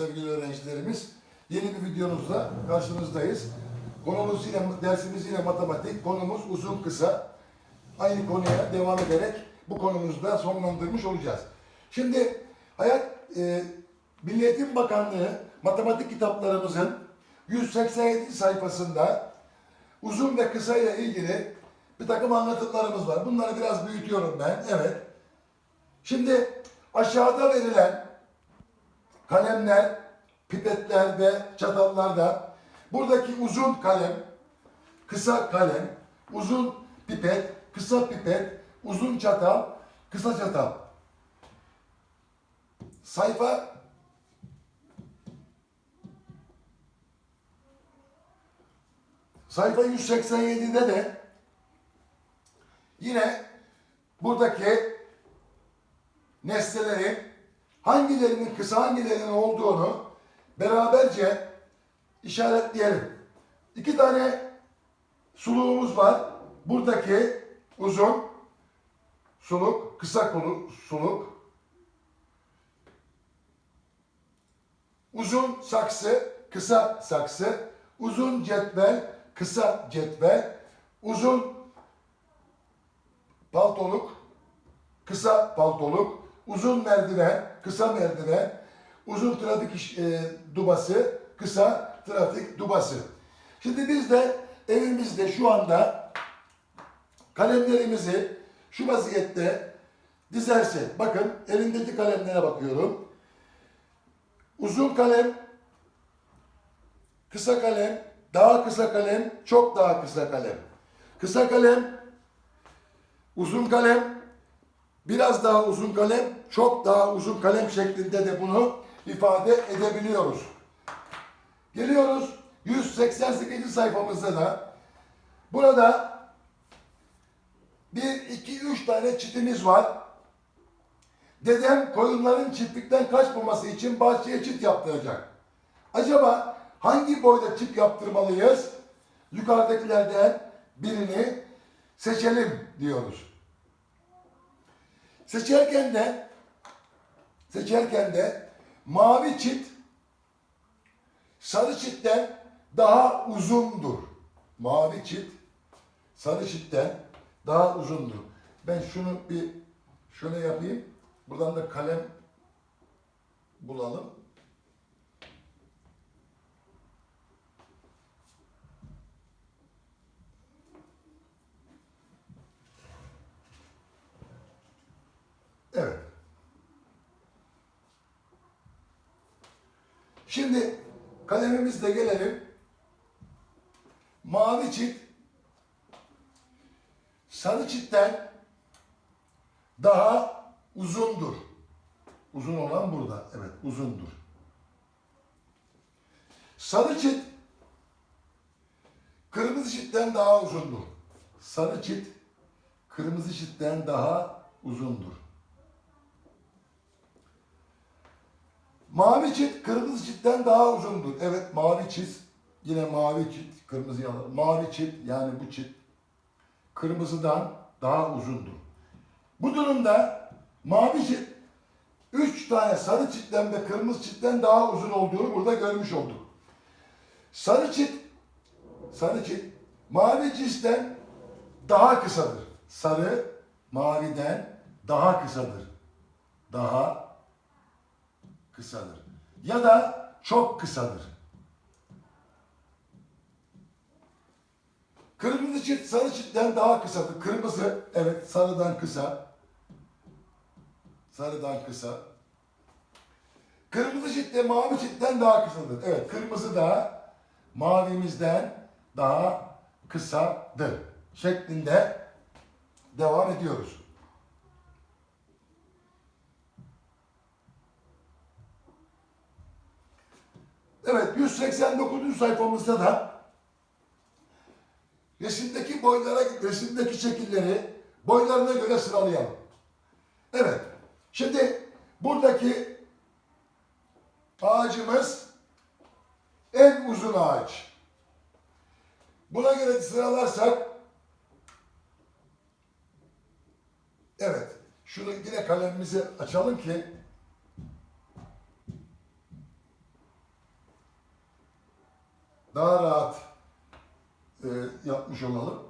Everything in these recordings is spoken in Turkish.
sevgili öğrencilerimiz. Yeni bir videomuzla karşınızdayız. Konumuz yine, dersimiz yine matematik. Konumuz uzun kısa. Aynı konuya devam ederek bu konumuzda sonlandırmış olacağız. Şimdi Hayat e, Milli Bakanlığı matematik kitaplarımızın 187 sayfasında uzun ve kısa ile ilgili bir takım anlatımlarımız var. Bunları biraz büyütüyorum ben. Evet. Şimdi aşağıda verilen kalemler, pipetler ve çatallarda buradaki uzun kalem, kısa kalem, uzun pipet, kısa pipet, uzun çatal, kısa çatal. Sayfa Sayfa 187'de de yine buradaki nesnelerin hangilerinin kısa hangilerinin olduğunu beraberce işaretleyelim. İki tane suluğumuz var. Buradaki uzun suluk, kısa kulu, suluk. Uzun saksı, kısa saksı. Uzun cetvel, kısa cetvel. Uzun paltoluk, kısa paltoluk, uzun merdiven, kısa merdiven, uzun trafik e, dubası, kısa trafik dubası. Şimdi biz de evimizde şu anda kalemlerimizi şu vaziyette dizersek, bakın elimdeki kalemlere bakıyorum. Uzun kalem, kısa kalem, daha kısa kalem, çok daha kısa kalem. Kısa kalem, uzun kalem, biraz daha uzun kalem, çok daha uzun kalem şeklinde de bunu ifade edebiliyoruz. Geliyoruz 188. sayfamızda da burada bir, iki, üç tane çitimiz var. Dedem koyunların çiftlikten kaçmaması için bahçeye çit yaptıracak. Acaba hangi boyda çit yaptırmalıyız? Yukarıdakilerden birini seçelim diyoruz. Seçerken de seçerken de mavi çit sarı çitten daha uzundur. Mavi çit sarı çitten daha uzundur. Ben şunu bir şöyle yapayım. Buradan da kalem bulalım. Şimdi kalemimizle gelelim. Mavi çit sarı çitten daha uzundur. Uzun olan burada. Evet, uzundur. Sarı çit kırmızı çitten daha uzundur. Sarı çit kırmızı çitten daha uzundur. Mavi çit kırmızı çitten daha uzundur. Evet mavi çit yine mavi çit kırmızı yalan. Mavi çit yani bu çit kırmızıdan daha uzundur. Bu durumda mavi çit üç tane sarı çitten ve kırmızı çitten daha uzun olduğunu burada görmüş olduk. Sarı çit sarı çit mavi çitten daha kısadır. Sarı maviden daha kısadır. Daha kısadır. Ya da çok kısadır. Kırmızı çit sarı çitten daha kısadır. Kırmızı evet sarıdan kısa. Sarıdan kısa. Kırmızı çit de mavi çitten daha kısadır. Evet kırmızı da mavimizden daha kısadır. Şeklinde devam ediyoruz. Evet 189. sayfamızda da resimdeki boylara, resimdeki şekilleri boylarına göre sıralayalım. Evet. Şimdi buradaki ağacımız en uzun ağaç. Buna göre sıralarsak evet. Şunu yine kalemimizi açalım ki daha rahat e, yapmış olalım.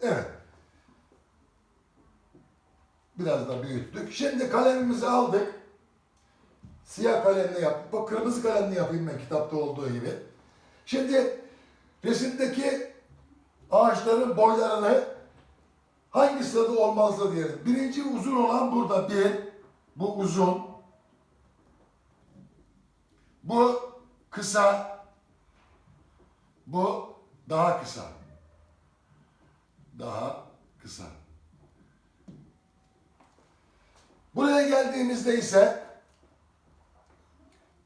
Evet. Biraz da büyüttük. Şimdi kalemimizi aldık. Siyah kalemle yaptık. Bak kırmızı kalemle yapayım ben kitapta olduğu gibi. Şimdi resimdeki ağaçların boylarını hangi sırada olmazdı diyelim. Birinci uzun olan burada bir. Bu uzun. Bu kısa. Bu daha kısa. Daha kısa. Buraya geldiğimizde ise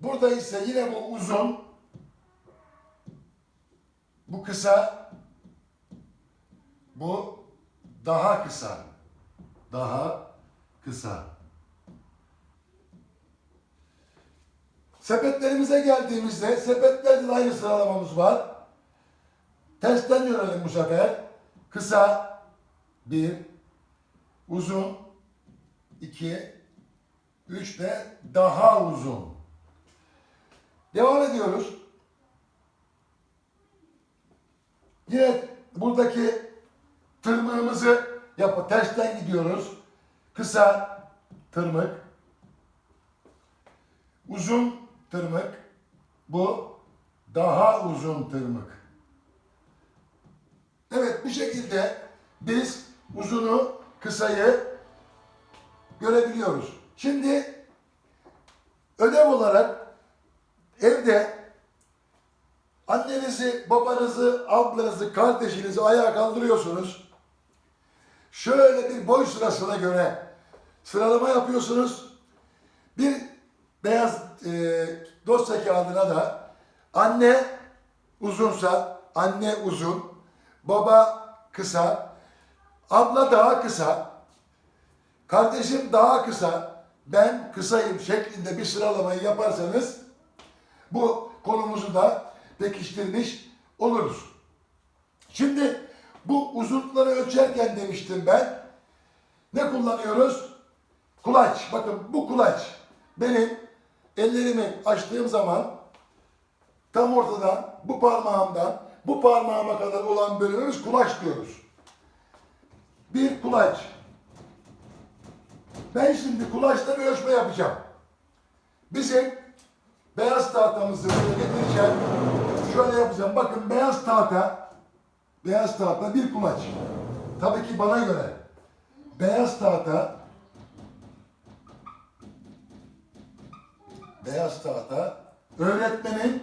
burada ise yine bu uzun bu kısa bu daha kısa. Daha kısa. Sepetlerimize geldiğimizde sepetlerde de aynı sıralamamız var. Tersten yönelim bu sefer. Kısa bir, uzun iki, üç de daha uzun. Devam ediyoruz. Yine buradaki tırmığımızı yapıp tersten gidiyoruz. Kısa tırmık, uzun tırmık, bu daha uzun tırmık. Evet bu şekilde biz uzunu, kısayı görebiliyoruz. Şimdi ödev olarak evde annenizi, babanızı, ablanızı, kardeşinizi ayağa kaldırıyorsunuz. Şöyle bir boy sırasına göre sıralama yapıyorsunuz. Bir beyaz e, dosya kağıdına da anne uzunsa anne uzun, baba kısa, abla daha kısa, kardeşim daha kısa, ben kısayım şeklinde bir sıralamayı yaparsanız bu konumuzu da pekiştirmiş oluruz. Şimdi bu uzunlukları ölçerken demiştim ben. Ne kullanıyoruz? Kulaç. Bakın bu kulaç. Benim ellerimi açtığım zaman tam ortadan bu parmağımdan bu parmağıma kadar olan bölümümüz kulaç diyoruz. Bir kulaç. Ben şimdi kulaçta bir ölçme yapacağım. Bizim beyaz tahtamızı böyle getireceğim. Şöyle yapacağım. Bakın beyaz tahta beyaz tahta bir kulaç. Tabii ki bana göre beyaz tahta beyaz tahta öğretmenin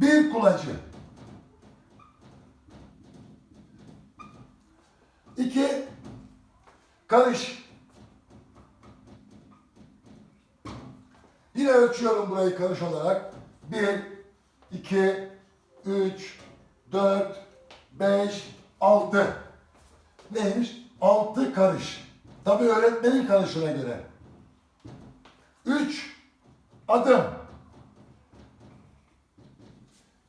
bir kulacı. İki karış. Yine ölçüyorum burayı karış olarak. Bir, iki, üç, dört, beş, altı. Neymiş? Altı karış. Tabii öğretmenin karışına göre. Üç adım.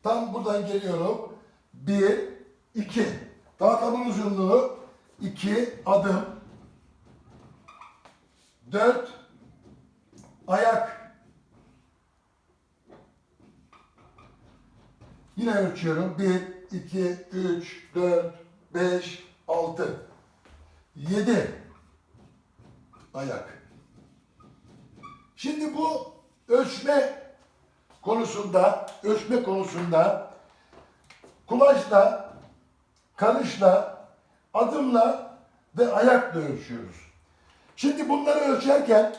Tam buradan geliyorum. Bir, iki. Tahtamın uzunluğu iki adım. Dört ayak. Yine ölçüyorum. Bir, iki, üç, dört, beş, altı. Yedi ayak. Şimdi bu ölçme konusunda, ölçme konusunda kulaçla, karışla, adımla ve ayakla ölçüyoruz. Şimdi bunları ölçerken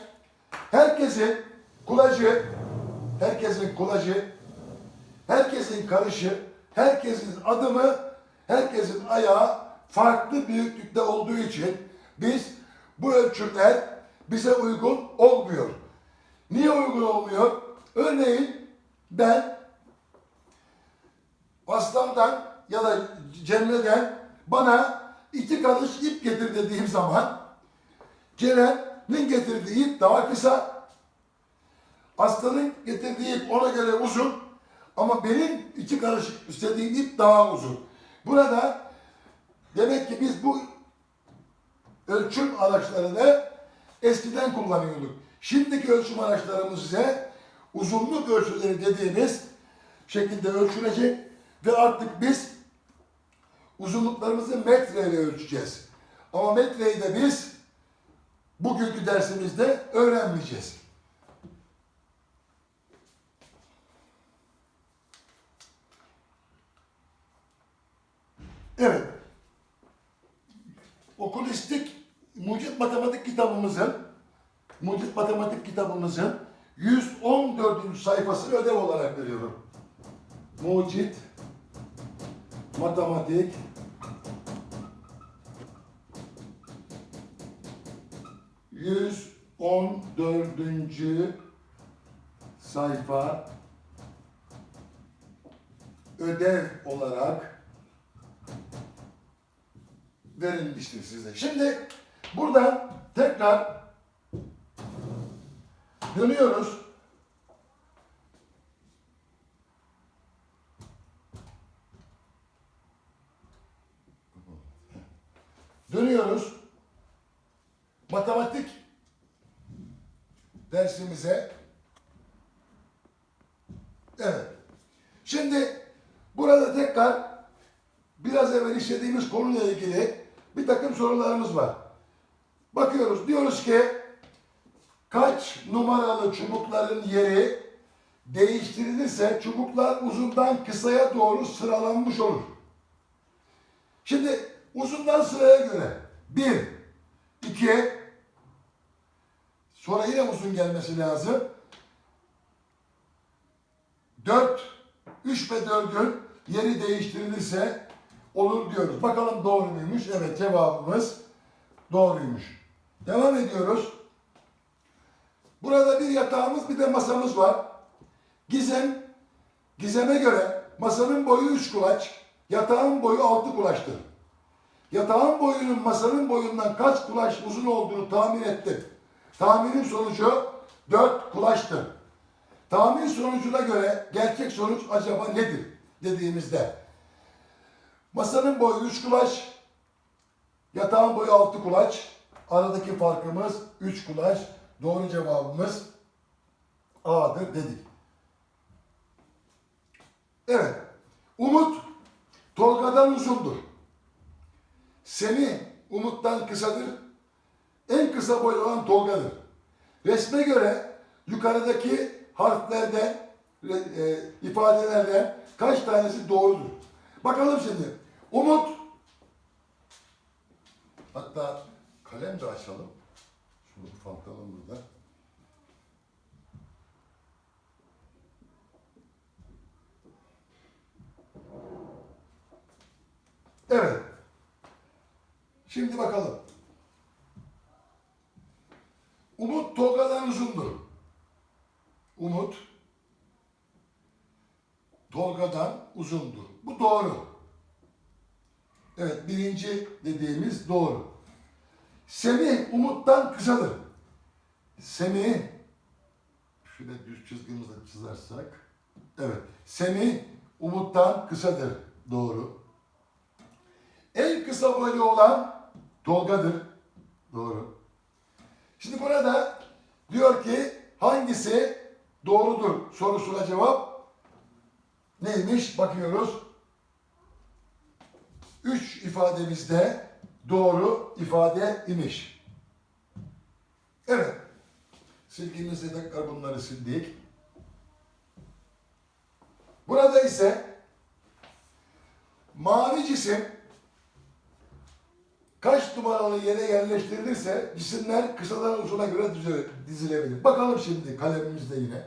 herkesin kulacı, herkesin kulacı, herkesin karışı, herkesin adımı, herkesin ayağı farklı büyüklükte olduğu için biz bu ölçümler bize uygun olmuyor. Niye uygun olmuyor? Örneğin ben Aslan'dan ya da Cemre'den bana iki karış ip getir dediğim zaman Ceren'in getirdiği ip daha kısa, Aslan'ın getirdiği ip ona göre uzun Ama benim iki karışık istediğim ip daha uzun. Burada demek ki biz bu ölçüm araçlarını eskiden kullanıyorduk. Şimdiki ölçüm araçlarımız ise uzunluk ölçüleri dediğimiz şekilde ölçülecek ve artık biz uzunluklarımızı metreyle ölçeceğiz. Ama metreyi de biz bugünkü dersimizde öğrenmeyeceğiz. Evet. Okulistik Mucit Matematik kitabımızın Mucit Matematik kitabımızın 114. sayfasını ödev olarak veriyorum. Mucit Matematik Yüz on dördüncü sayfa ödev olarak verilmiştir size. Şimdi burada tekrar dönüyoruz. Dönüyoruz. Matematik dersimize. Evet. Şimdi burada tekrar biraz evvel işlediğimiz konuyla ilgili bir takım sorularımız var. Bakıyoruz diyoruz ki kaç numaralı çubukların yeri değiştirilirse çubuklar uzundan kısaya doğru sıralanmış olur. Şimdi uzundan sıraya göre bir, iki, sonra yine uzun gelmesi lazım. Dört, üç ve dördün yeri değiştirilirse olur diyoruz. Bakalım doğru muymuş? Evet cevabımız doğruymuş. Devam ediyoruz. Burada bir yatağımız bir de masamız var. Gizem, Gizem'e göre masanın boyu üç kulaç, yatağın boyu altı kulaçtır. Yatağın boyunun masanın boyundan kaç kulaç uzun olduğunu tahmin ettim. Tahminim sonucu dört kulaçtır. Tahmin sonucuna göre gerçek sonuç acaba nedir dediğimizde. Masanın boyu üç kulaç, yatağın boyu altı kulaç. Aradaki farkımız üç kulaç. Doğru cevabımız A'dır dedik. Evet. Umut Tolga'dan uzundur. Semih Umut'tan kısadır. En kısa boylu olan Tolga'dır. Resme göre yukarıdaki harflerde, e, ifadelerden kaç tanesi doğrudur? Bakalım şimdi. Umut hatta kalem de açalım. Şunu ufaltalım burada. Evet. Şimdi bakalım. Umut Tolga'dan uzundur. Umut Tolga'dan uzundur. Bu doğru. Evet birinci dediğimiz doğru. Semih Umut'tan kısadır. Semih şöyle düz çizgimizle çizersek. Evet. Semih Umut'tan kısadır. Doğru. En kısa boylu olan Tolga'dır. Doğru. Şimdi burada diyor ki hangisi doğrudur sorusuna cevap neymiş? Bakıyoruz. Üç ifademizde doğru ifade imiş. Evet. Silgimizle tekrar bunları sildik. Burada ise mavi cisim kaç numaralı yere yerleştirilirse cisimler kısadan uzuna göre dizilebilir. Bakalım şimdi kalemimizde yine.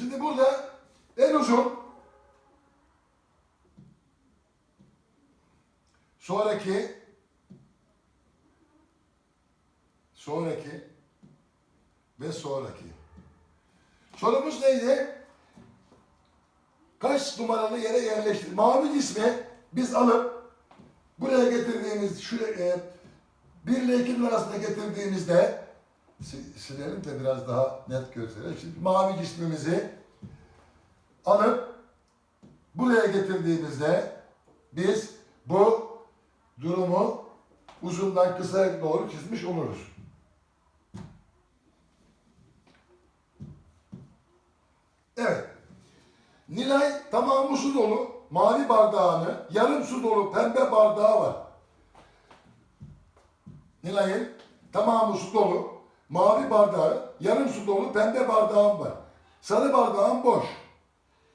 Şimdi burada en uzun sonraki sonraki ve sonraki. Sorumuz neydi? Kaç numaralı yere yerleştir? Mavi cismi biz alıp buraya getirdiğimiz şu e, 1 ile 2'nin arasında getirdiğimizde silelim de biraz daha net gösterelim. Şimdi mavi cismimizi alıp buraya getirdiğimizde biz bu durumu uzundan kısaya doğru çizmiş oluruz. Evet. Nilay tamamı su dolu mavi bardağını, yarım su dolu pembe bardağı var. Nilay'ın tamamı su dolu mavi bardağı, yarım su dolu pembe bardağım var. Sarı bardağım boş.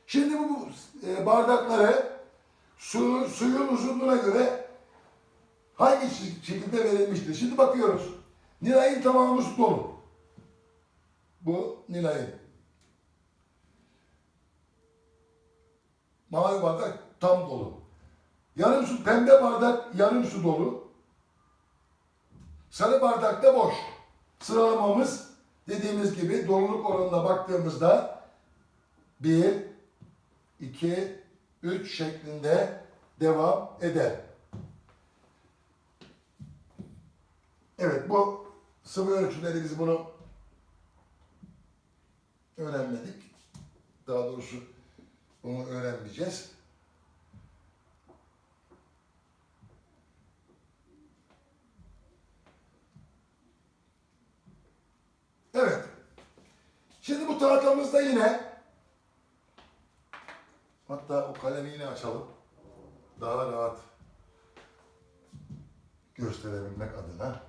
Şimdi bu, e, bardakları su, suyun uzunluğuna göre hangi şekilde verilmiştir? Şimdi bakıyoruz. Nilay'ın tamamı su dolu. Bu Nilay'ın. Mavi bardak tam dolu. Yarım su, pembe bardak yarım su dolu. Sarı bardak da boş. Sıralamamız dediğimiz gibi doluluk oranına baktığımızda 1, 2, 3 şeklinde devam eder. Evet bu sıvı ölçüleri biz bunu öğrenmedik. Daha doğrusu bunu öğrenmeyeceğiz. Evet. Şimdi bu tahtamızda yine hatta o kalemi yine açalım. Daha rahat gösterebilmek adına.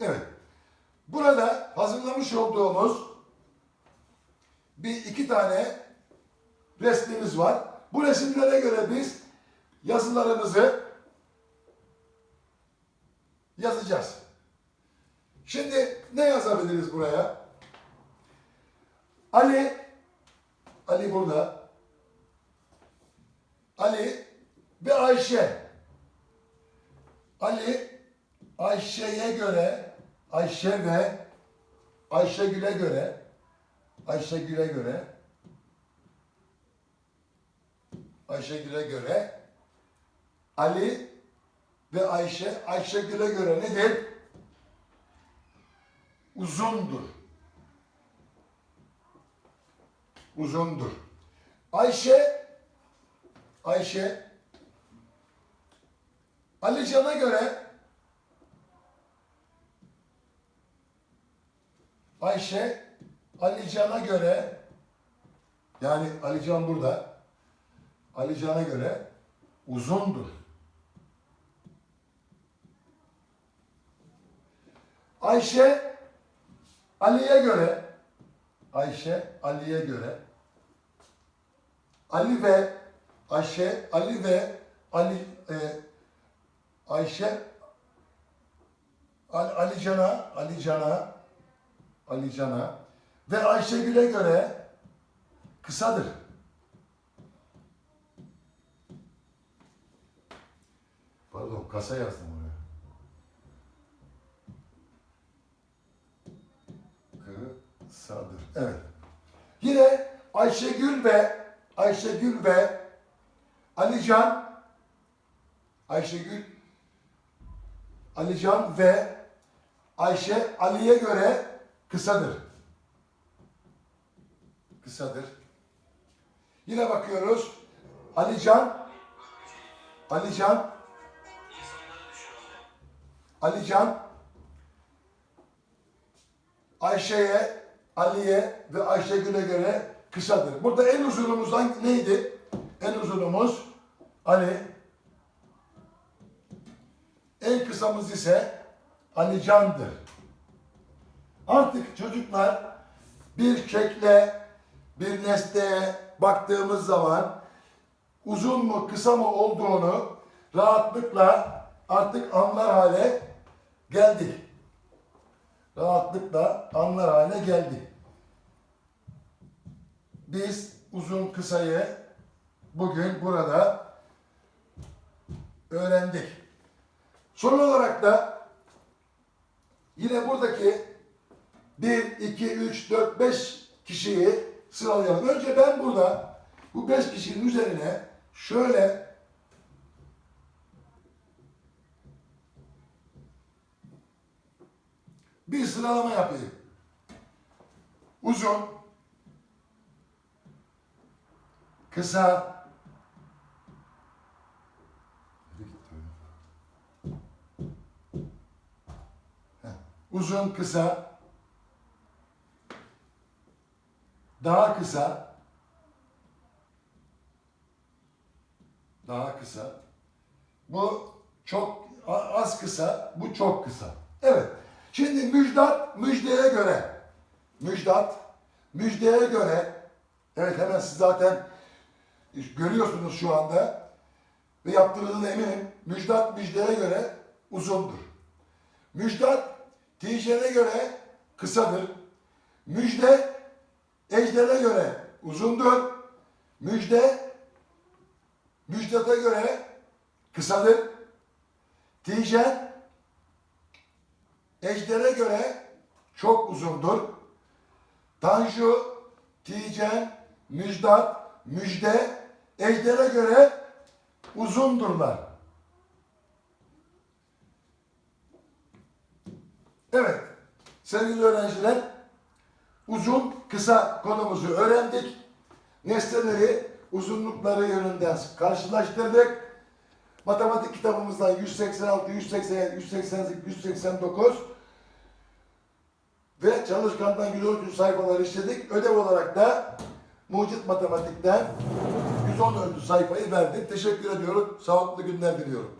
Evet. Burada hazırlamış olduğumuz bir iki tane resmimiz var. Bu resimlere göre biz yazılarımızı yazacağız. Şimdi ne yazabiliriz buraya? Ali, Ali burada. Ali ve Ayşe. Ali, Ayşe'ye göre, Ayşe ve Ayşegül'e göre, Ayşegül'e göre, Ayşegül'e göre, Ali ve Ayşe, Ayşegül'e göre nedir? Uzundur. Uzundur. Ayşe, Ayşe, Alican'a göre Ayşe, Alican'a göre yani Alican burada Alican'a göre uzundur. Ayşe Ali'ye göre Ayşe Ali'ye göre Ali ve Ayşe Ali ve Ali e, Ayşe Ali, Ali Can'a Ali Can'a Ali Can'a ve Ayşegül'e göre kısadır. Pardon kasa yazdım Kısadır. Evet. Yine Ayşegül ve Ayşegül ve Alican Ayşegül Alican ve Ayşe Ali'ye göre kısadır. Kısadır. Yine bakıyoruz. Alican Alican Alican Ayşe'ye, Ali'ye ve Ayşegül'e göre kısadır. Burada en uzunumuz neydi? En uzunumuz Ali. En kısamız ise Ali Can'dır. Artık çocuklar bir şekle, bir nesneye baktığımız zaman uzun mu kısa mı olduğunu rahatlıkla artık anlar hale geldik. Rahatlıkla anlar hale geldik. Biz uzun kısayı bugün burada öğrendik. Son olarak da yine buradaki 1, 2, 3, 4, 5 kişiyi sıralayalım. Önce ben burada bu 5 kişinin üzerine şöyle bir sıralama yapayım. Uzun, kısa, uzun, kısa, daha kısa, daha kısa, bu çok az kısa, bu çok kısa. Evet. Şimdi müjdat müjdeye göre, müjdat müjdeye göre, evet hemen siz zaten görüyorsunuz şu anda ve yaptığınızdan eminim. Müjdat müjdeye göre uzundur. Müjdat Tijer'e göre kısadır. Müjde Ejder'e göre uzundur. Müjde Müjdat'a göre kısadır. Tijen Ejder'e göre çok uzundur. Tanju, Tijen, Müjdat, Müjde Ejder'e göre uzundurlar. Evet, sevgili öğrenciler, uzun kısa konumuzu öğrendik. Nesneleri uzunlukları yönünden karşılaştırdık. Matematik kitabımızdan 186, 187, 188, 189 ve çalışkandan 113 sayfalar işledik. Ödev olarak da Mucit Matematik'ten 114 sayfayı verdik. Teşekkür ediyorum. Sağlıklı günler diliyorum.